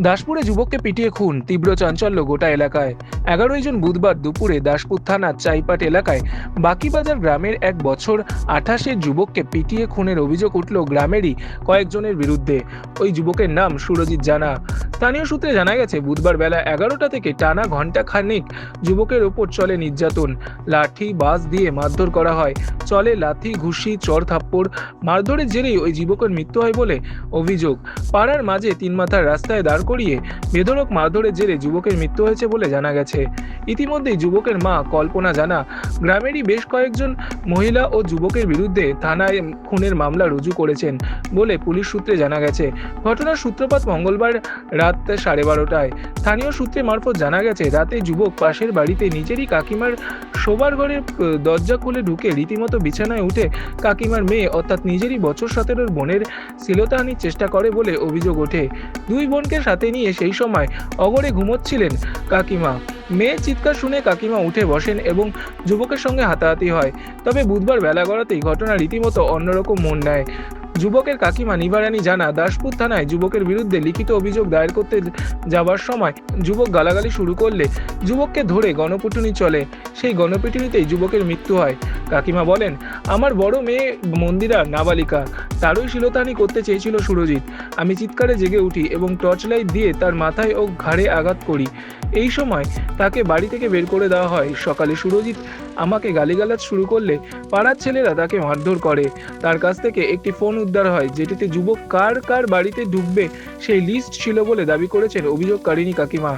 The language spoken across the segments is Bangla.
দাসপুরে যুবককে পিটিয়ে খুন, তীব্র চাঞ্চল্য গোটা এলাকায়। এগারোই জন বুধবার দুপুরে দাসপুর থানার চাইপাট এলাকায় বাকিবাজার গ্রামের এক বছর আঠাশের যুবককে পিটিয়ে খুনের অভিযোগ উঠল গ্রামেরই কয়েকজনের বিরুদ্ধে। ওই যুবকের নাম সুরজিৎ জানা। স্থানীয় সূত্রে জানা গেছে, বুধবার বেলা এগারোটা থেকে টানা ঘণ্টা খানিক যুবকের ওপর চলে নির্যাতন। লাঠি বাস দিয়ে মারধর করা হয়। চলে, লাথি, ঘুষি চর থাপ্পড় মারধরের জেরেই ওই যুবকের মৃত্যু হয় বলে অভিযোগ। পাড়ার মাঝে তিন মাথার রাস্তায় দাঁড় করিয়ে বেধড়ক মারধরের জেরে যুবকের মৃত্যু হয়েছে বলে জানা গেছে। ইতিমধ্যেই যুবকের মা কল্পনা জানা, গ্রামেরই বেশ কয়েকজন মহিলা ও যুবকের বিরুদ্ধে থানায় খুনের মামলা রুজু করেছেন বলে পুলিশ সূত্রে জানা গেছে। ঘটনার সূত্রপাত মঙ্গলবার রাত সাড়ে বারোটায়। স্থানীয় সূত্রে মারফত জানা গেছে, রাতে যুবক পাশের বাড়িতে নিজেরই কাকিমার শোবার ঘরের দরজা খুলে ঢুকে রীতিমতো বিছানায় উঠে কাকিমার মেয়ে অর্থাৎ নিজেরই বছর সতেরোর বোনের শ্লীলতাহানির চেষ্টা করে বলে অভিযোগ ওঠে। দুই বোনকে সাথে নিয়ে সেই সময় অগরে ঘুমোচ্ছিলেন কাকিমা। মেয়ে চিৎকার শুনে কাকিমা উঠে বসেন এবং যুবকের সঙ্গে হাতাহাতি হয়। তবে বুধবার বেলা গড়াতেই ঘটনা রীতিমতো অন্যরকম মন নেয়। যুবকের কাকিমা নিবারানি জানা দাসপুর থানায় যুবকের বিরুদ্ধে লিখিত অভিযোগ দায়ের করতে যাবার সময় যুবক গালাগালি শুরু করলে যুবককে ধরে গণপিটুনি চলে। সেই গণপিটুনিতেই যুবকের মৃত্যু হয়। কাকিমা বলেন, আমার বড় মেয়ে মন্দিরা নাবালিকা। তারই শিলতানি করতে চেয়েছিল সুরজিৎ। আমি চিৎকারে জেগে উঠি এবং টর্চ লাইট দিয়ে তার মাথায় ও ঘাড়ে আঘাত করি। এই সময় তাকে বাড়ি থেকে বের করে দেওয়া হয়। সকালে সুরজিৎ আমাকে গালিগালাজ শুরু করলে পাড়ার ছেলেরা তাকে মারধর করে। তার কাছ থেকে একটি ফোন উদ্ধার হয়, যেটিতে যুবক কার কার বাড়িতে ঢুকবে সেই লিস্ট ছিল বলে দাবি করেছেন অভিযোগকারিনী কাকিমা।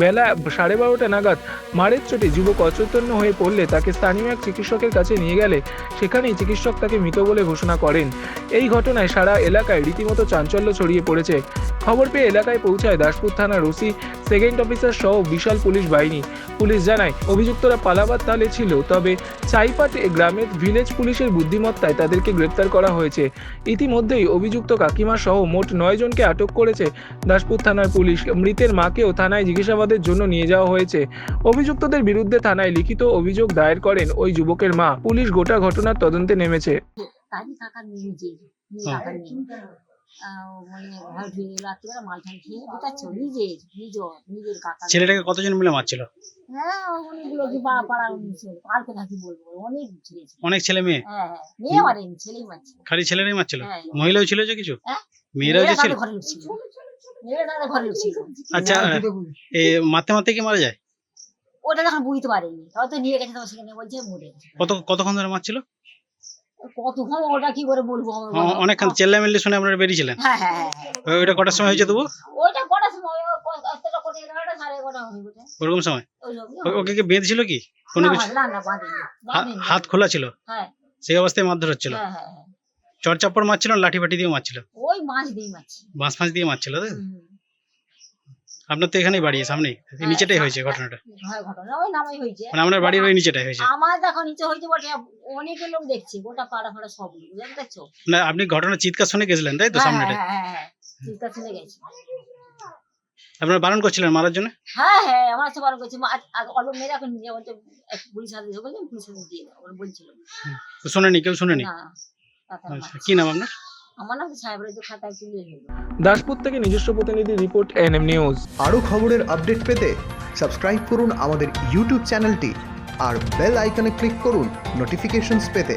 বেলা সাড়ে বারোটা নাগাদ মারের চোটে যুবক অচৈতন্য হয়ে পড়লে তাকে স্থানীয় এক চিকিৎসকের কাছে নিয়ে গেলে সেখানেই চিকিৎসক তাকে মৃত বলে ঘোষণা করেন। এই ঘটনায় সারা এলাকায় রীতিমতো চাঞ্চল্য ছড়িয়ে পড়েছে। খবর পেয়ে এলাকায় পৌঁছায় দাসপুর থানার ওসি, সেকেন্ড অফিসার সহ বিশাল পুলিশ বাহিনী। পুলিশ জানায়, অভিযুক্তরা পালাবার তালে ছিল, তবে চাইপাটে গ্রামের ভিলেজ পুলিশের বুদ্ধিমত্তায় তাদেরকে গ্রেপ্তার করা হয়েছে। ইতিমধ্যেই অভিযুক্ত কাকিমা সহ মোট নয় জনকে আটক করেছে দাসপুর থানার পুলিশ। মৃতের মাকেও থানায় জিজ্ঞাসাবাদের জন্য নিয়ে যাওয়া হয়েছে। অভিযুক্তদের বিরুদ্ধে থানায় লিখিত অভিযোগ দায়ের করেন ওই যুবকের মা। পুলিশ গোটা ঘটনার তদন্তে নেমেছে। তারই কাকা নিজে নিজে হ্যাঁ। কাকা নিয়ে আহ, মানে ঘর রাত্রিবেলা মাল ঠাল খেয়ে নিজের নিজের নিজের কাকা ছেলেটাকে কতজন মিলে মারছিল? হ্যাঁ অনেকগুলো কি পাড়া পাড়া ছিল কালকে নাকি বলব অনেক ছেলে অনেক ছেলে মেয়ে? হ্যাঁ মেয়ে মারেনি ছেলেই খালি ছেলেরাই মারছিল। মহিলাও ছিল যে কিছু? হ্যাঁ? মেয়েরাও যে ছিল? মেয়েরা ঘরে আচ্ছা মারতে মারতে কি মারা যায়? ওটা যখন বুঝতে পারেনি। হয়তো নিয়ে গেছে তখন সেখানে বলছে মরে কত কতক্ষণ ধরে মারছিল? কতক্ষণ ওটা কি করে বলব বাবা? অনেকক্ষণ চেল্লা মেল্লি শুনে আপনারা বেরিয়েছিলেন। হ্যাঁ হ্যাঁ হ্যাঁ হ্যাঁ। ওইটা কটার সময় হয়েছে তবু? ওইটা কটার সময়? হয়। ওরকম সময়? ওকে কি বেঁধেছিল কি? কোনো কিছু? হাত খোলা ছিল? হ্যাঁ। সেই অবস্থায় মারধর হচ্ছিল? হ্যাঁ হ্যাঁ হ্যাঁ। চর চাপড় মারছিল না লাঠি ফাটি দিয়ে মারছিল? ওই মাছ দিয়ে মাছি বাঁশ ফাঁস দিয়ে মারছিল তাই। আপনার তো এখানেই বাড়ি সামনে এই নিচেটাই হয়েছে ঘটনাটা। ঘটনা ওই নামাই হয়েছে। মানে আপনার বাড়ির ওই নিচেটাই হয়েছে। আমার দেখো নিচে হয়েছে বটে অনেকের লোক দেখছে গোটা পাড়া ফাড়া সব লোক দেখছ না আপনি ঘটনা চিৎকার শুনে গেছিলেন তাই তো হ্যাঁ সামনেটাই? হ্যাঁ হ্যাঁ হ্যাঁ শুনে গেছে। আপনারা বারণ করছিলেন মারার জন্য? হ্যাঁ হ্যাঁ আমার সব বারণ করছি। অল্প মেয়েরা এখন নিয়ে এক পুলিশ হাতে দিয়ে বলছে পুলিশ হাতে দিয়ে ওরা বলছিল। তো শোনেনি কেউ শোনেনি? আচ্ছা, কি নাম আপনার? আমার নাম সাহেবের তো খাতায় তুলে হলো দাসপুর থেকে নিজস্ব প্রতিনিধি রিপোর্ট এনএম নিউজ। আরও খবরের আপডেট পেতে সাবস্ক্রাইব করুন আমাদের ইউটিউব চ্যানেলটি আর বেল আইকনে ক্লিক করুন নোটিফিকেশন পেতে।